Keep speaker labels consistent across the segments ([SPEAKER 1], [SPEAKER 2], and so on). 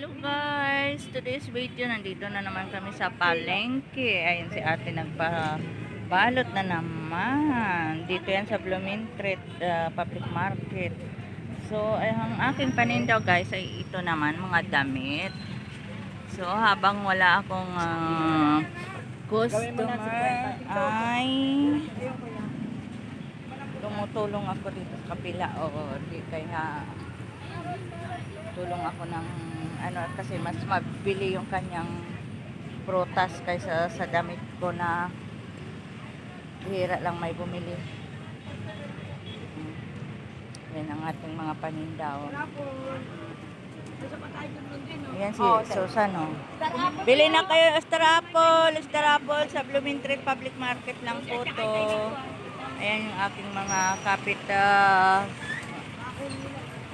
[SPEAKER 1] Hello guys! Today's video, nandito na naman kami sa palengke. Ayun si ate nagpabalot na naman. Dito yan sa Blumentritt uh, Public Market. So, ang aking panindaw guys ay ito naman, mga damit. So, habang wala akong ah, customer, ay tumutulong ako dito sa kapila. O, di kaya tulong ako ng ano kasi mas mabili yung kanyang prutas kaysa sa damit ko na bihira lang may bumili. Hmm. Yan ang ating mga panindaw. Yan si Susan, oh. Bili na kayo Star Apple, Star Apple sa Blumentritt Public Market lang po to. Ayan yung aking mga kapit uh,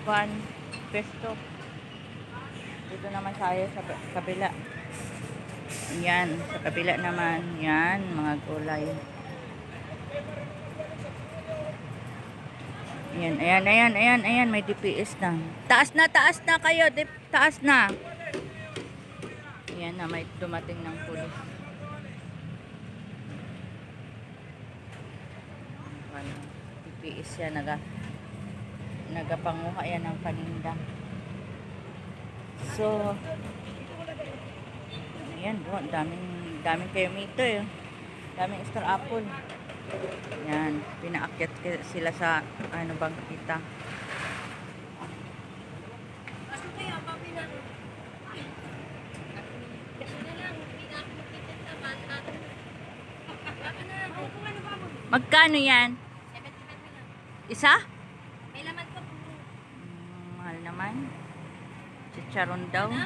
[SPEAKER 1] one pesto. Dito naman tayo sa kabila. Yan, sa kabila naman. Yan, mga gulay. Ayan, ayan, ayan, ayan, ayan, may DPS na. Taas na, taas na kayo, dip, taas na. Ayan na, may dumating ng pulis. DPS yan, naga, nagapanguha yan ng paninda. So, ayan, oh, ang daming, daming kayo mito eh. Daming star apple. Yan, pinaakyat sila sa ano bang kita. Magkano yan? Isa?
[SPEAKER 2] May laman po.
[SPEAKER 1] Mm, mahal naman. Chicharon daw.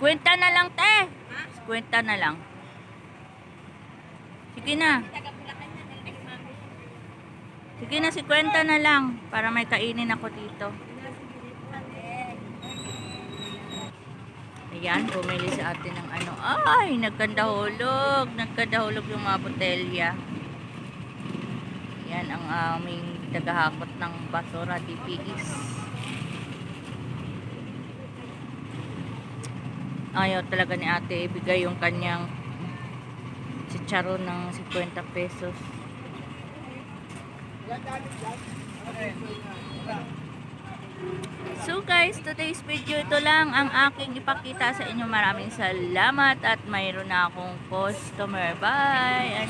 [SPEAKER 1] Kwenta na lang, te. Kwenta na lang. Sige na. Sige na, si kwenta na lang. Para may kainin ako dito. Ayan, bumili sa atin ng ano. Ay, nagkandahulog. Nagkandahulog yung mga botelya. Yan ang aming tagahakot ng basura, DPS. Ayaw talaga ni ate ibigay yung kanyang chicharon ng 50 pesos. So guys, today's video ito lang ang aking ipakita sa inyo. Maraming salamat at mayroon na akong customer. Bye!